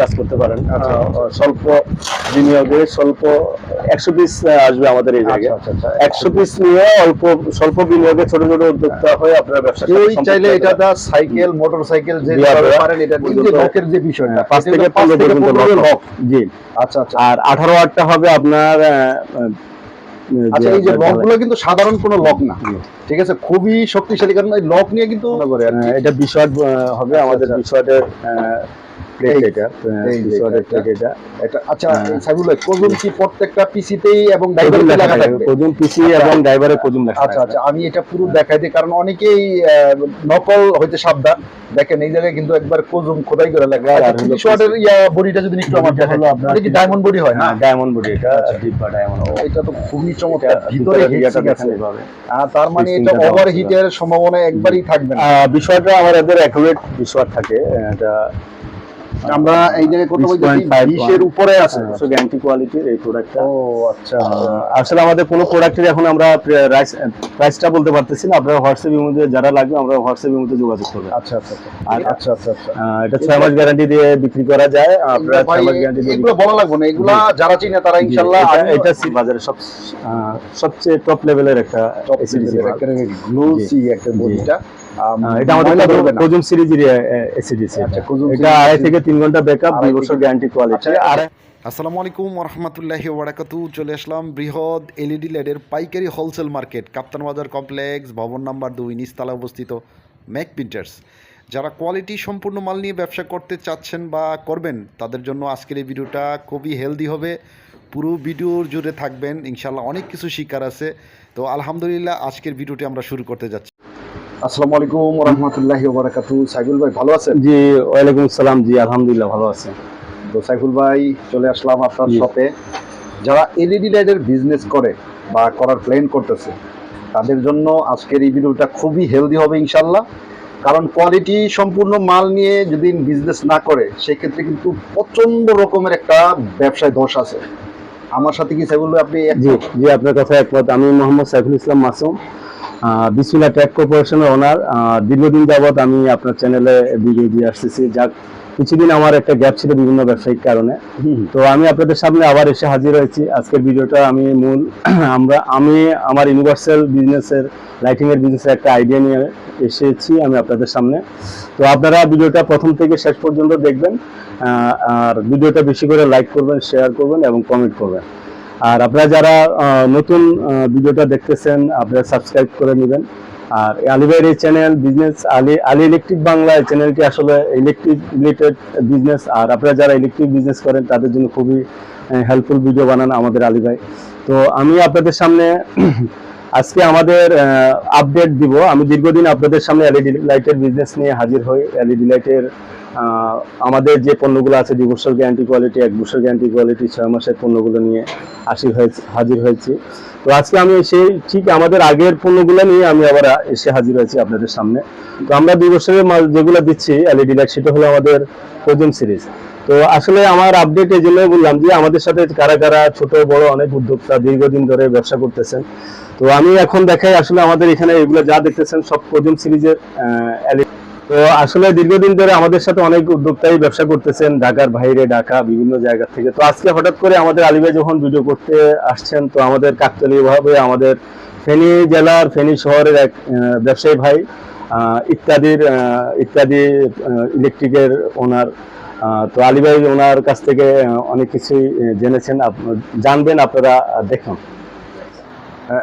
কাজ করতে পারেন। আচ্ছা। স্বল্প বিনিয়োগে স্বল্প একশো পিস আসবে আমাদের এই জায়গায়। আচ্ছা, আচ্ছা, একশো পিস নিয়ে অল্প স্বল্প বিনিয়োগে ছোট ছোট উদ্যোক্তা হয়ে আপনার ব্যবসা চাইলে এটা দা সাইকেল মোটর সাইকেল যে পারেন এটা লকের যে বিষয়টা পাঁচ থেকে পাঁচ পনেরো পর্যন্ত লক। জি। আচ্ছা আচ্ছা। আর আঠারো ওয়াটটা হবে আপনার আহ, আহ, আচ্ছা এই যে আপনার কিন্তু সাধারণ কোনো লক না। ঠিক আছে খুবই শক্তিশালী কারণ এই লক নিয়ে কিন্তু এটা বিষয় হবে আমাদের আচ্ছা। আচ্ছা হ্যাঁ। আচ্ছা। আচ্ছা আমি এটা পুরো দেখাই দিই কারণ অনেকেই নকল হইতে সাবধান। দেখেন এই জায়গায় কিন্তু একবার কজুম খোদাই করে আর ইয়া বডিটা যদি একটু আমার হলো আপনার কি ডায়মন্ড বডি হয়? না ডায়মন্ড বডি এটা ডিব্বা ডায়মন্ড এটা তো খুবই চমৎকার। ভিতরে দেখেন। আর তার মানে এটা ওভার হিটের সম্ভাবনা একবারই থাকবে না। বিষয়টা আমার এদের অ্যাকুরেট বিষয় থাকে এটা আমরা এই জায়গায় কথা বলছি 6.5 বিশের উপরে আছে। গ্যারান্টি কোয়ালিটির এই প্রোডাক্টটা ও আচ্ছা। আসলে আমাদের কোনো প্রোডাক্টের এখন আমরা প্রাইসটা বলতে পারতেছি না। আপনারা হোয়াটসঅ্যাপের মধ্যে যারা লাগবে আমরা হোয়াটসঅ্যাপের মধ্যে যোগাযোগ করবেন আচ্ছা আচ্ছা আচ্ছা। আর- আচ্ছা আচ্ছা আচ্ছা। এটা ছয় মাস গ্যারান্টি দিয়ে বিক্রি করা যায়। আপনারা এগুলো মাস গ্যারান্টি দিয়ে এগুলো বলা লাগবে না। এগুলা যারা চিনে তারা এটা- সি বাজারে সব সবচেয়ে টপ লেভেলের একটা গ্লোসি বডিটা। এটা আমাদের কোজুম সিরিজের এসিডিসি আচ্ছা, এটা আড়াই থেকে তিন ঘণ্টা ব্যাকআপ দুই বছর গ্যারান্টি কোয়ালিটি আর আসসালামু আলাইকুম রহমতুল্লাহি ওবরাকাতু চলে আসলাম বৃহৎ এলইডি লাইটের পাইকারি হোলসেল মার্কেট কাপ্তান বাজার কমপ্লেক্স ভবন নাম্বার দুই নিচতলা অবস্থিত ম্যাক প্রিন্টার্স যারা কোয়ালিটি সম্পূর্ণ মাল নিয়ে ব্যবসা করতে চাচ্ছেন বা করবেন তাদের জন্য আজকের এই ভিডিওটা খুবই হেলদি হবে। পুরো ভিডিওর জুড়ে থাকবেন ইনশাল্লাহ অনেক কিছু শিকার আছে। তো আলহামদুলিল্লাহ আজকের ভিডিওটি আমরা শুরু করতে যাচ্ছি। আসসালামু আলাইকুম রহমতুল্লাহি ওবারাকাতু সাইফুল ভাই ভালো আছেন? জি ওয়ালাইকুম সালাম। জি আলহামদুলিল্লাহ ভালো আছে। তো সাইফুল ভাই চলে আসলাম আপনার শপে যারা এলইডি লাইটের বিজনেস করে বা করার প্ল্যান করতেছে তাদের জন্য আজকের এই ভিডিওটা খুবই হেলদি হবে ইনশাল্লাহ কারণ কোয়ালিটি সম্পূর্ণ মাল নিয়ে যদি বিজনেস না করে সেক্ষেত্রে কিন্তু প্রচণ্ড রকমের একটা ব্যবসায় দোষ আছে। আমার সাথে কি সাইফুল ভাই আপনি জি জি আপনার কথা একমত। আমি মোহাম্মদ সাইফুল ইসলাম মাসুম। বিসমিল্লা ট্যাক কর্পোরেশনের ওনার। দীর্ঘদিন যাবৎ আমি আপনার চ্যানেলে ভিডিও দিয়ে আসতেছি। যাক কিছুদিন আমার একটা গ্যাপ ছিল বিভিন্ন ব্যবসায়িক কারণে। তো আমি আপনাদের সামনে আবার এসে হাজির হয়েছি। আজকের ভিডিওটা আমি মূল আমরা আমি আমার ইউনিভার্সাল বিজনেসের লাইটিংয়ের বিজনেসের একটা আইডিয়া নিয়ে এসেছি আমি আপনাদের সামনে। তো আপনারা ভিডিওটা প্রথম থেকে শেষ পর্যন্ত দেখবেন। আর ভিডিওটা বেশি করে লাইক করবেন শেয়ার করবেন এবং কমেন্ট করবেন। আর আপনারা যারা নতুন ভিডিওটা দেখতেছেন, আপনারা সাবস্ক্রাইব করে নেবেন। আর আলী ভাইয়ের এই channel business Ali Ali electric Bangla এই চ্যানেলটি আসলে ইলেকট্রিক রিলেটেড বিজনেস আর আপনারা যারা ইলেকট্রিক বিজনেস করেন, তাদের জন্য খুবই হেল্পফুল ভিডিও বানান আমাদের আলী ভাই তো আমি আপনাদের সামনে আজকে আমাদের আপডেট দিব। আমি দীর্ঘদিন আপনাদের সামনে এলইডি লাইটের বিজনেস নিয়ে হাজির হই। এলইডি লাইটের আমাদের যে পণ্যগুলো আছে দুই বছর গ্যারান্টি কোয়ালিটি এক বছর গ্যারান্টি কোয়ালিটি ছয় মাসের পণ্যগুলো নিয়ে আসি হয়েছে, হাজির হয়েছি। তো আজকে আমি সেই ঠিক আমাদের আগের পণ্যগুলো নিয়ে আমি আবার এসে হাজির হয়েছি আপনাদের সামনে। তো আমরা দুই বছরের মাল যেগুলো দিচ্ছি এলইডি লাইট সেটা হলো আমাদের প্রোজেম সিরিজ তো আসলে আমার আপডেট এই জন্য বললাম যে আমাদের সাথে কারা কারা ছোট, বড় অনেক উদ্যোক্তা দীর্ঘদিন ধরে ব্যবসা করতেছেন। তো আমি এখন দেখাই আসলে আমাদের এখানে এগুলো যা দেখতেছেন সব প্রোজেম সিরিজের LED তো আসলে দীর্ঘদিন ধরে আমাদের সাথে অনেক উদ্যোক্তাই ব্যবসা করতেছেন, ঢাকার বাইরে, ঢাকা, বিভিন্ন জায়গা থেকে। তো আজকে হঠাৎ করে আমাদের আলিভাই যখন ভিডিও করতে আসছেন, তো আমাদের কাকতালীয় ভাবে আমাদের ফেনী জেলার, ফেনী শহরের এক ব্যবসায়ী ভাই ইত্যাদির ইত্যাদি ইলেকট্রিকের ওনার তো আলী ভাই ওনার কাছ থেকে অনেক কিছুই জেনেছেন। জানবেন, আপনারা দেখুন।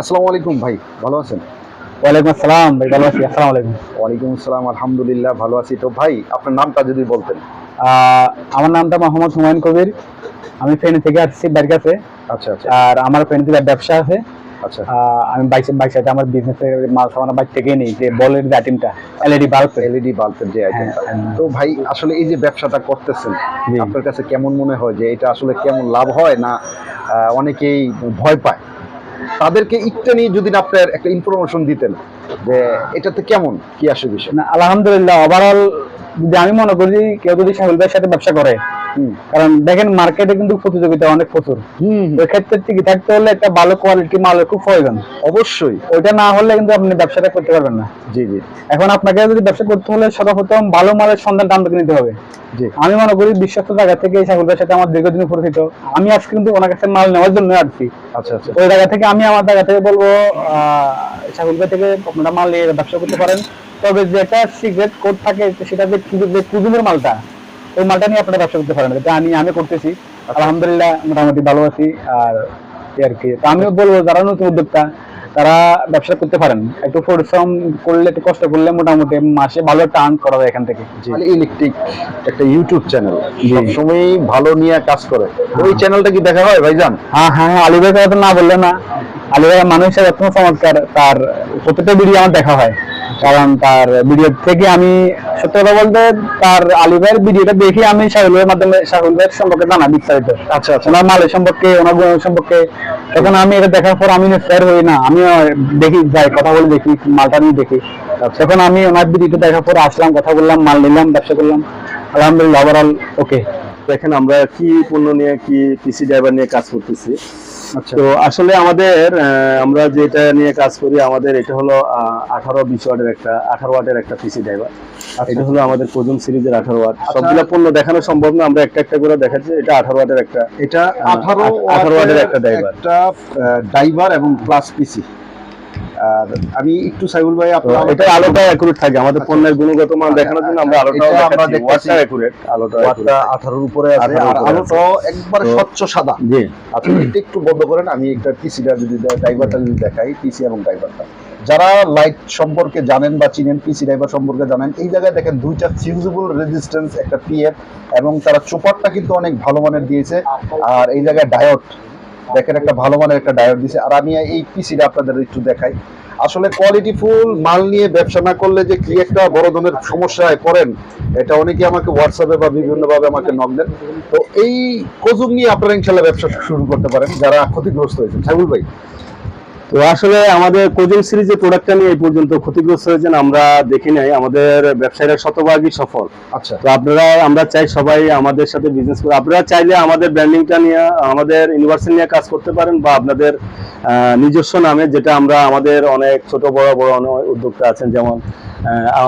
আসসালামু আলাইকুম ভাই, ভালো আছেন? ওয়ালাইকুম আসসালাম ভাই ভালো আছি আসসালামু আলাইকুম। ওয়ালাইকুম আসসালাম আলহামদুলিল্লাহ ভালো আছি। তো ভাই আপনার নামটা যদি বলতেন। আমার নামটা মোহাম্মদ হুমায়ুন কবির। আমি ফেনী থেকে আসছি কাছে আচ্ছা আচ্ছা। আর আমার ফেনীতে ব্যবসা আছে। আচ্ছা। আমি বাইক বাইক সাথে আমার বিজনেসের মাল সামান বাইক থেকেই নিই যে বলের যে আইটেমটা এলইডি বাল্ব এলইডি বাল্বের যে আইটেমটা হ্যাঁ। তো ভাই আসলে এই যে ব্যবসাটা করতেছেন আপনার কাছে কেমন মনে হয় যে এটা আসলে কেমন লাভ হয় না অনেকেই ভয় পায়? তাদেরকে একটু নিয়ে যদি আপনার একটা ইনফরমেশন দিতেন যে এটাতে কেমন, কি আসে বিষয়? না, আলহামদুলিল্লাহ ওভারঅল যদি আমি মনে করি কেউ যদি সাহুল ভাইয়ের সাথে ব্যবসা করে কারণ দেখেন মার্কেটে কিন্তু প্রতিযোগিতা অনেক প্রচুর। হুম ওই ক্ষেত্রে টিকে থাকতে হলে একটা ভালো কোয়ালিটি মালের খুব প্রয়োজন। অবশ্যই। ওইটা না হলে কিন্তু আপনি ব্যবসাটা করতে পারবেন না। জি জি। এখন আপনাকে যদি ব্যবসা করতে হলে সর্বপ্রথম ভালো মালের সন্ধানটা আপনাকে নিতে হবে। জি। আমি মনে করি বিশ্বস্ত জায়গা থেকে এই ছাগলটার সাথে আমার দীর্ঘদিন পরিচিত আমি আজকে কিন্তু ওনার কাছে মাল নেওয়ার জন্য আসছি। আচ্ছা আচ্ছা। ওই জায়গা থেকে আমি আমার জায়গা থেকে বলব আহ, ছাগলটা থেকে আপনারা মাল নিয়ে ব্যবসা করতে পারেন। তবে যেটা সিক্রেট কোড থাকে সেটা যে কুজুমের মালটা ওই মালটা নিয়ে আপনারা ব্যবসা করতে পারেন। এটা আমি আমি করতেছি। আলহামদুলিল্লাহ মোটামুটি ভালো আছি। আর আর কি। তো আমিও বলব যারা নতুন উদ্যোক্তা তারা ব্যবসা করতে পারেন। একটু পরিশ্রম করলে একটু কষ্ট করলে মোটামুটি মাসে ভালো টার্ন করা যায় এখান থেকে। ইলেকট্রিক একটা ইউটিউব চ্যানেল। সবসময় ভালো নিয়ে কাজ করে। ওই চ্যানেলটা কি দেখা হয় ভাইজান? হ্যাঁ হ্যাঁ হ্যাঁ আলী ভাইয়ের কথা না বললে না। আলী ভাইয়ের মানুষ হিসেবে এত চমৎকার তার প্রত্যেকটা ভিডিও আমার দেখা হয়। কারণ তার ভিডিও থেকে আমি সত্যি কথা বলতে তার আলী ভাইয়ের ভিডিওটা দেখে আমি শাহুল ভাইয়ের মাধ্যমে শাহুল ভাইয়ের সম্পর্কে জানা বিস্তারিত। আচ্ছা আচ্ছা। ওনার মালের সম্পর্কে ওনার গুণ সম্পর্কে। তখন আমি এটা দেখার পর আমি ফেয়ার হই না আমি দেখি যাই কথা বলে দেখি মালটা নিয়ে দেখি। তখন আমি ওনার ভিডিওটা দেখার পর আসলাম কথা বললাম মাল নিলাম ব্যবসা করলাম। আলহামদুলিল্লাহ ওভারঅল ওকে দেখেন আমরা কি পণ্য নিয়ে কি পিসি ড্রাইভার নিয়ে কাজ করতেছি। আচ্ছা। তো আসলে আমাদের আমরা যেটা নিয়ে কাজ করি আমাদের এটা হলো আঠারো বিশ ওয়াটের একটা আঠারো ওয়াটের একটা পিসি ড্রাইভার এটা হলো আমাদের কোজুম সিরিজের আঠারো ওয়াট। সবগুলো পণ্য দেখানো সম্ভব না আমরা একটা একটা করে দেখাচ্ছি এটা আঠারো ওয়াটের একটা এটা আঠারো আঠারো ওয়াটের একটা ড্রাইভার একটা ড্রাইভার এবং প্লাস পিসি আর আমি একটু সাইবুল ভাই আপনার এটা আলোটা অ্যাকুরেট থাকে আমাদের আচ্ছা, পণ্যের গুণগত মান দেখানোর জন্য আমরা আলোটা আমরা দেখতেছি। অ্যাকুরেট আলোটা ওয়াটটা accurate। আঠারোর উপরে আছে আর একবারে স্বচ্ছ সাদা। জি। আচ্ছা এটা একটু বন্ধ করেন আমি একটা পিসিটা যদি ড্রাইভারটা যদি দেখাই পিসি এবং ড্রাইভারটা যারা লাইট সম্পর্কে জানেন বা চিনেন পিসি ড্রাইভার সম্পর্কে জানেন এই জায়গায় দেখেন দুইটা ফিউজিবল রেজিস্ট্যান্স একটা পিএফ এবং তারা চোপারটা কিন্তু অনেক ভালো মানের দিয়েছে। আর এই জায়গায় ডায়োড দেখেন একটা ভালো মানের একটা ডায়োড দিছে। আর আমি এই পিসিটা আপনাদের একটু দেখাই। আসলে কোয়ালিটি ফুল মাল নিয়ে ব্যবসা না করলে যে কি একটা বড় ধরনের সমস্যায় পড়েন, এটা অনেকে আমাকে হোয়াটসঅ্যাপে বা বিভিন্নভাবে আমাকে নক দেন। তো এই কজুম নিয়ে আপনারা ইনশাল্লাহ ব্যবসা শুরু করতে পারেন, যারা ক্ষতিগ্রস্ত হয়েছেন। সাইবুল ভাই তো আসলে আমাদের কোজিং সিরিজের প্রোডাক্টটা নিয়ে এই পর্যন্ত ক্ষতিগ্রস্ত হয়েছেন আমরা দেখি নাই। আমাদের ব্যবসায়ীরা শতভাগই সফল। আচ্ছা। তো আপনারা আমরা চাই সবাই আমাদের সাথে বিজনেস করে আপনারা চাইলে আমাদের ব্র্যান্ডিংটা নিয়ে আমাদের ইউনিভার্সাল নিয়ে কাজ করতে পারেন বা আপনাদের নিজস্ব নামে যেটা আমরা আমাদের অনেক ছোট বড় বড় অনেক উদ্যোক্তা আছেন যেমন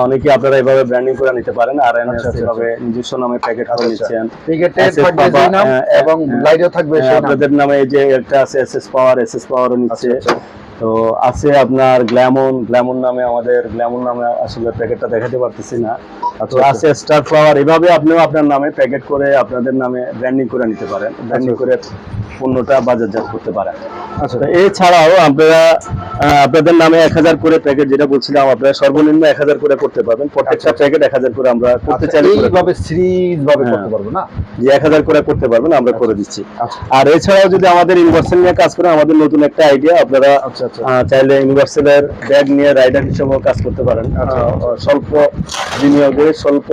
অনেকে আপনারা এভাবে ব্র্যান্ডিং করে নিতে পারেন। আর আচ্ছা, আচ্ছা, এভাবে নিজস্ব নামে প্যাকেট করে আচ্ছা, নিচ্ছেন। এবং লাইটেও থাকবে আপনাদের নামে এই যে একটা আছে এসএস পাওয়ার এসএস পাওয়ারও নিচ্ছে। আচ্ছা, তো আছে আপনার গ্ল্যামন গ্ল্যামন নামে আমাদের গ্ল্যামন নামে আসলে প্যাকেটটা দেখাতে পারতেছি না। তো আচ্ছা, আছে স্টার ফ্লাওয়ার এভাবে আপনিও আপনার নামে প্যাকেট করে আপনাদের নামে ব্র্যান্ডিং করে নিতে পারেন। ব্র্যান্ডিং করে পণ্যটা বাজারজাত করতে পারেন। আচ্ছা এছাড়াও আপনারা আপনাদের নামে এক হাজার করে প্যাকেট যেটা বলছিলাম আপনারা সর্বনিম্ন এক হাজার করে করতে পারবেন। প্রত্যেকটা প্যাকেট এক হাজার করে আমরা করতে আচ্ছা, চাইলে করে দেব। এইভাবে সিরিজ ভাবে হ্যাঁ। করতে পারব না? যে এক হাজার করে করতে পারবেন আমরা করে দিচ্ছি। আচ্ছা। আর এছাড়াও যদি আমাদের ইউনিভার্সাল নিয়ে কাজ করেন আমাদের নতুন একটা আইডিয়া আপনারা আচ্ছা আচ্ছা। চাইলে ইউনিভার্সালের ব্যাগ নিয়ে রাইডার হিসেবেও কাজ করতে পারেন। আচ্ছা। স্বল্প বিনিয়োগে স্বল্প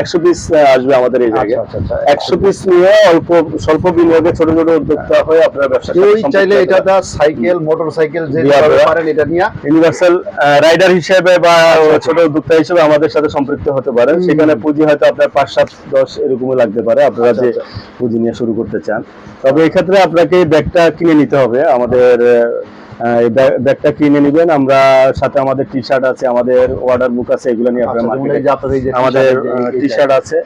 একশো পিস আসবে আমাদের এই জায়গায়। আচ্ছা আচ্ছা একশো পিস নিয়ে অল্প স্বল্প বিনিয়োগে ছোট ছোট উদ্যোক্তা হয়ে আপনারা ব্যবসা চাইলে এটা দা সাইকেল মোটর যে আপনারা- পারেন এটা নিয়ে। ইউনিভার্সাল রাইডার হিসেবে বা আচ্ছা। ছোট উদ্যোক্তা হিসেবে আমাদের সাথে সম্পৃক্ত হতে পারেন। সেখানে পুঁজি হয়তো আপনার পাঁচ সাত দশ এরকমই লাগতে পারে। আপনারা আচ্ছা, যে আচ্ছা। পুঁজি নিয়ে শুরু করতে চান। তবে এক্ষেত্রে আপনাকে ব্যাগটা কিনে নিতে হবে। আমাদের ব্যাগটা কিনে নেবেন। আমরা সাথে আমাদের টি শার্ট আছে আমাদের অর্ডার বুক আছে এগুলো নিয়ে আপনারা আচ্ছা, আমাদের টি শার্ট আছে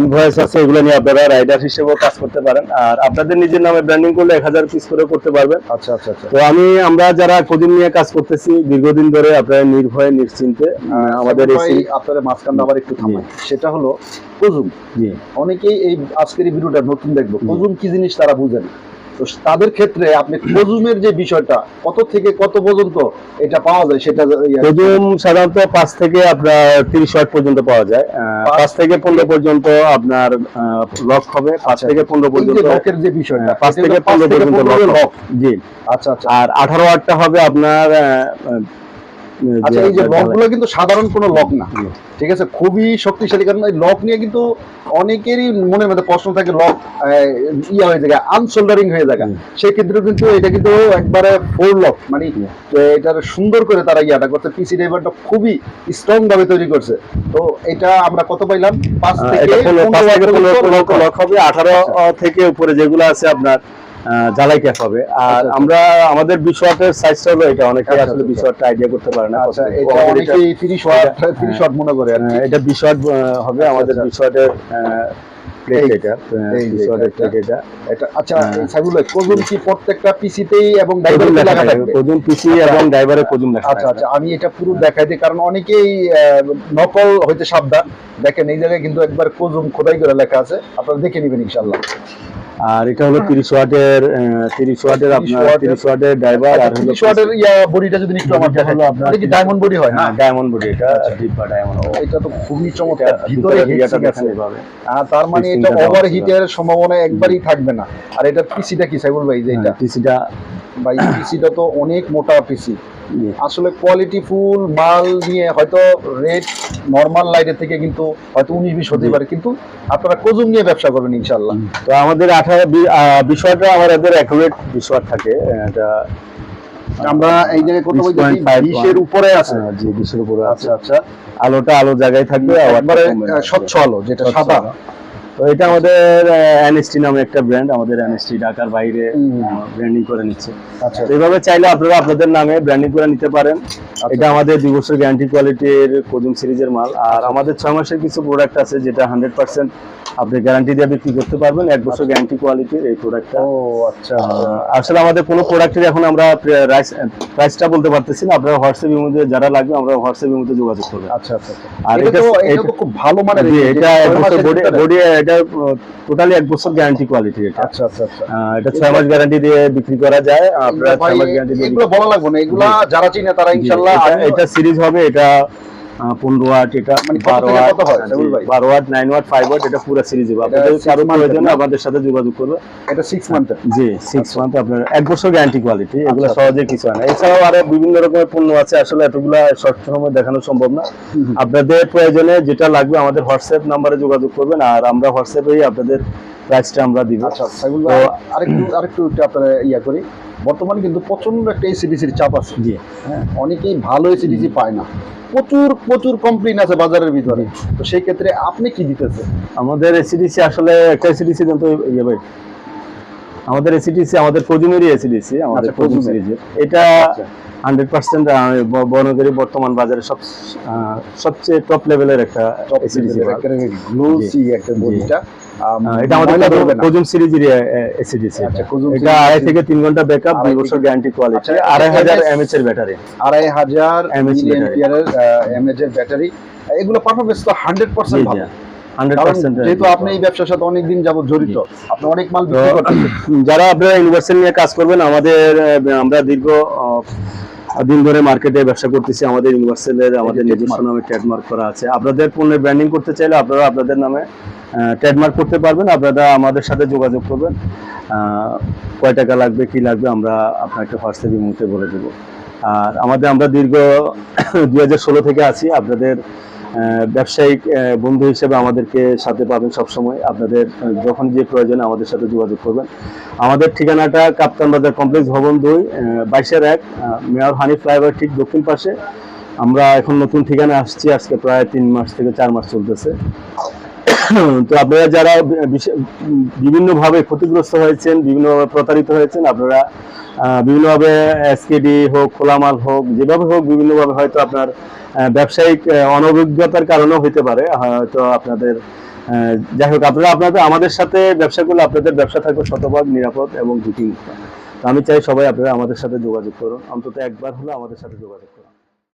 ইনভয়েস আছে এগুলো নিয়ে আপনারা রাইডার হিসেবেও কাজ করতে পারেন। আর আপনাদের নিজের নামে ব্র্যান্ডিং করলে এক হাজার পিস করে করতে পারবেন। আচ্ছা আচ্ছা আচ্ছা। তো আমি আমরা যারা কোদিন নিয়ে কাজ করতেছি দীর্ঘদিন ধরে আপনারা নির্ভয়ে নিশ্চিন্তে আমাদের এই ভাই, আপনাদের মাঝখানে আবার একটু থামাই। সেটা হলো কজুম অনেকেই এই আজকের এই ভিডিওটা নতুন দেখব কজুম কি জিনিস তারা বুঝেন তো তাদের ক্ষেত্রে আপনি কজুমের যে বিষয়টা কত থেকে কত পর্যন্ত এটা পাওয়া যায় সেটা কজুম সাধারণত পাঁচ থেকে আপনার তিরিশ শট পর্যন্ত পাওয়া যায়। পাঁচ- থেকে পনেরো পর্যন্ত আপনার লক হবে। পাঁচ আচ্ছা। থেকে পনেরো পর্যন্ত লকের যে বিষয়টা পাঁচ থেকে পনেরো পর্যন্ত লক জি। আচ্ছা আচ্ছা। আর আঠারো আটটা হবে আপনার আচ্ছা এই যে লকগুলো কিন্তু সাধারণ কোনো লক না। ঠিক আছে? খুবই শক্তিশালী কারণ এই লক নিয়ে কিন্তু অনেকেরই মনের মধ্যে প্রশ্ন থাকে লক ইয়া হয়ে যায় আনসোল্ডারিং হয়ে যায়। সেই ক্ষেত্রে কিন্তু এটা কিন্তু একবারে ফোর লক মানে যে এটার সুন্দর করে তারা ইয়াটা করছে পিসি ড্রাইভারটা খুবই স্ট্রং ভাবে তৈরি করছে। তো এটা আমরা কত পাইলাম? পাঁচ থেকে লক হবে। আঠারো থেকে উপরে যেগুলো আছে আপনার ক্যাপ হবে আর আচ্ছা, আচ্ছা। আমরা আমাদের সাইজটা হলো এটা অনেকে আচ্ছা, আসলে আচ্ছা। আইডিয়া করতে পারে না আচ্ছা এটা অনেকেই তিরিশ ওয়াট তিরিশ ওয়াট মনে করে। আহ, এটা হবে আমাদের আচ্ছা। আচ্ছা হ্যাঁ। কি প্রত্যেকটা পিসিতেই এবং লেখা থাকবে পিসি আচ্ছা। এবং ড্রাইভারের লেখা আচ্ছা আচ্ছা আমি এটা পুরো দেখাই দিই কারণ অনেকেই নকল হইতে সাবধান দেখেন এই জায়গায় কিন্তু একবার কোজুম খোদাই করে লেখা আছে আপনারা দেখে নেবেন ইনশাল্লাহ আর এটা হলো তিরিশ ওয়াটের তিরিশ ওয়াটের আপনার ওয়াটের- তিরিশ ওয়াটের ড্রাইভার আর হলো তিরিশ ওয়াটের ইয়া বডিটা যদি একটু আমার দেখেন হলো আপনার এটা কি ডায়মন্ড বডি হয়? না ডায়মন্ড বডি এটা ডিপা ডায়মন্ড এটা তো খুবই চমৎকার। ভিতরে হিটসিং দেখেন। আছে এভাবে আর তার মানে এটা ওভার হিটের সম্ভাবনা একবারই থাকবে না। আর এটা পিসিটা কি সাইবুল ভাই যে এটা? পিসিটা ভাই পিসিটা তো অনেক মোটা পিসি আসলে কোয়ালিটি ফুল মাল নিয়ে হয়তো রেট নর্মাল লাইটের থেকে কিন্তু হয়তো উনিশ বিশ হতে পারে। কিন্তু আপনারা কোজুম নিয়ে ব্যবসা করবেন ইনশাল্লাহ তো আমাদের আঠারো বিষয়টা আমাদের অ্যাকুরেট বিষয় থাকে। এটা আমরা এই জায়গায় কত বলছি 6.51 বিশের উপরে আছে। জি বিশের উপরে আচ্ছা আচ্ছা। আলোটা আলো জায়গায় থাকবে স্বচ্ছ আলো যেটা সাদা। তো এটা আমাদের এনএসটি নামে একটা ব্র্যান্ড আমাদের এনএসটি ঢাকার বাইরে ব্র্যান্ডিং করে নিচ্ছে। আচ্ছা। এইভাবে চাইলে আপনারা আপনাদের নামে ব্র্যান্ডিং করে নিতে পারেন। এটা আমাদের দুই বছর গ্যারান্টি কোয়ালিটির কোজুম সিরিজের মাল। আর আমাদের ছয় মাসের কিছু প্রোডাক্ট আছে যেটা হান্ড্রেড পার্সেন্ট আপনি গ্যারান্টি দিয়ে বিক্রি করতে পারবেন এক বছর গ্যারান্টি কোয়ালিটির এই প্রোডাক্টটা ও আচ্ছা। আসলে আমাদের কোনো প্রোডাক্টের এখন আমরা প্রাইসটা বলতে পারতেছি না আপনারা হোয়াটসঅ্যাপের মধ্যে যারা লাগবে আমরা হোয়াটসঅ্যাপের মধ্যে যোগাযোগ করবেন। আচ্ছা আচ্ছা আচ্ছা। আর এটা খুব ভালো মানের এটা বডি বডি এটা টোটালি এক বছর গ্যারান্টি কোয়ালিটি এটা। আচ্ছা আচ্ছা আচ্ছা। এটা ছয় মাস গ্যারান্টি দিয়ে বিক্রি করা যায় আপনারা এগুলো ছয় মাস গ্যারান্টি দিয়ে এগুলো বলা লাগবে না এগুলা যারা চিনে তারা জি, ইনশাল্লাহ এটা সিরিজ হবে এটা পনেরো ওয়াট এটা মানে বারো ওয়াট কত সাইবুল ভাই? বারো watt nine watt five watt এটা পুরো সিরিজ হবে আপনাদের কারও month প্রয়োজনে আমাদের সাথে যোগাযোগ করবে। এটা সিক্স মান্থের জি সিক্স মান্থ আপনার এক বছর গ্যারান্টি কোয়ালিটি এগুলো আচ্ছা। সহজে কিছু হয় না। এছাড়াও আরও বিভিন্ন রকমের পণ্য আছে আসলে এতগুলো শর্ট সময় দেখানো সম্ভব না। আপনাদের প্রয়োজনে যেটা লাগবে আমাদের হোয়াটসঅ্যাপ নাম্বারে যোগাযোগ করবেন আর আমরা হোয়াটসঅ্যাপেই আপনাদের প্রাইসটা আমরা দিব। আচ্ছা আরেকটু আরেকটু একটু আপনারা ইয়া করি। বর্তমানে কিন্তু প্রচণ্ড একটা এসিডিসির চাপ আছে। হ্যাঁ অনেকেই ভালো এসিডিসি পায় না। প্রচুর প্রচুর কমপ্লেন আছে বাজারের ভিতরে। তো সেই ক্ষেত্রে আপনি কি দিতেছেন? আমাদের এসিডিসি আসলে একটা এসিডিসি কিন্তু ভাই। আমাদের এসিডিসি আমাদের কজুমেরই এসিডিসি আমাদের আচ্ছা, কজুম এটা আচ্ছা। হান্ড্রেড পার্সেন্ট বর্ণগরী বর্তমান বাজারে সব সবচেয়ে টপ লেভেলের একটা এসিডিসি একটা বডিটা এটা আমাদের কজুম সিরিজের এসিডিসি আচ্ছা, এটা আড়াই থেকে তিন ঘণ্টা ব্যাকআপ দুই বছর গ্যারান্টি কোয়ালিটি আচ্ছা, আড়াই হাজার এমএচ এর ব্যাটারি আড়াই হাজার battery। এর ব্যাটারি এগুলো পারফরমেন্স তো হান্ড্রেড পার্সেন্ট ভালো। পার্সেন্ট যেহেতু আপনি এই ব্যবসার সাথে অনেকদিন যাবত জড়িত আপনি অনেক মাল বিক্রি যারা আপনারা ইউনিভার্সাল নিয়ে কাজ করবেন আমাদের আমরা দীর্ঘ দিন ধরে মার্কেটে ব্যবসা করতেছি। আমাদের ইউনিভার্সালের আমাদের নিজস্ব নামে ট্রেডমার্ক করা আছে। আপনাদের পণ্যের ব্র্যান্ডিং করতে চাইলে আপনারা আপনাদের নামে ট্রেডমার্ক করতে পারবেন। আপনারা আমাদের সাথে যোগাযোগ করবেন। কয় টাকা লাগবে কি লাগবে আমরা আপনাকে হোয়াটসঅ্যাপে মুহূর্তে বলে দেবো। আর আমাদের আমরা দীর্ঘ দুই হাজার ষোলো থেকে আছি। আপনাদের ব্যবসায়িক বন্ধু হিসেবে আমাদেরকে সাথে পাবেন সবসময়। আপনাদের যখন যে প্রয়োজন আমাদের সাথে যোগাযোগ করবেন। আমাদের ঠিকানাটা কাপ্তান বাজার কমপ্লেক্স ভবন দুই বাইশের এক মেয়র হানি ফ্লাইওভার ঠিক দক্ষিণ পাশে। আমরা এখন নতুন ঠিকানা আসছি। আজকে প্রায় তিন মাস থেকে চার মাস চলতেছে। তো আপনারা যারা বিভিন্নভাবে ক্ষতিগ্রস্ত হয়েছেন, বিভিন্নভাবে প্রতারিত হয়েছেন, আপনারা বিভিন্নভাবে এসকেডি হোক, খোলামাল হোক, যেভাবে হোক, বিভিন্নভাবে হয়তো আপনার ব্যবসায়িক অনভিজ্ঞতার কারণেও হতে পারে। হয়তো আপনাদের যাই হোক, আপনারা আপনাদের, আমাদের সাথে ব্যবসা করলে আপনাদের ব্যবসা থাকবে শতভাগ নিরাপদ এবং ঝুঁকিমুক্ত আমি চাই সবাই আপনারা আমাদের সাথে যোগাযোগ করুন। অন্তত একবার হলে আমাদের সাথে যোগাযোগ করুন।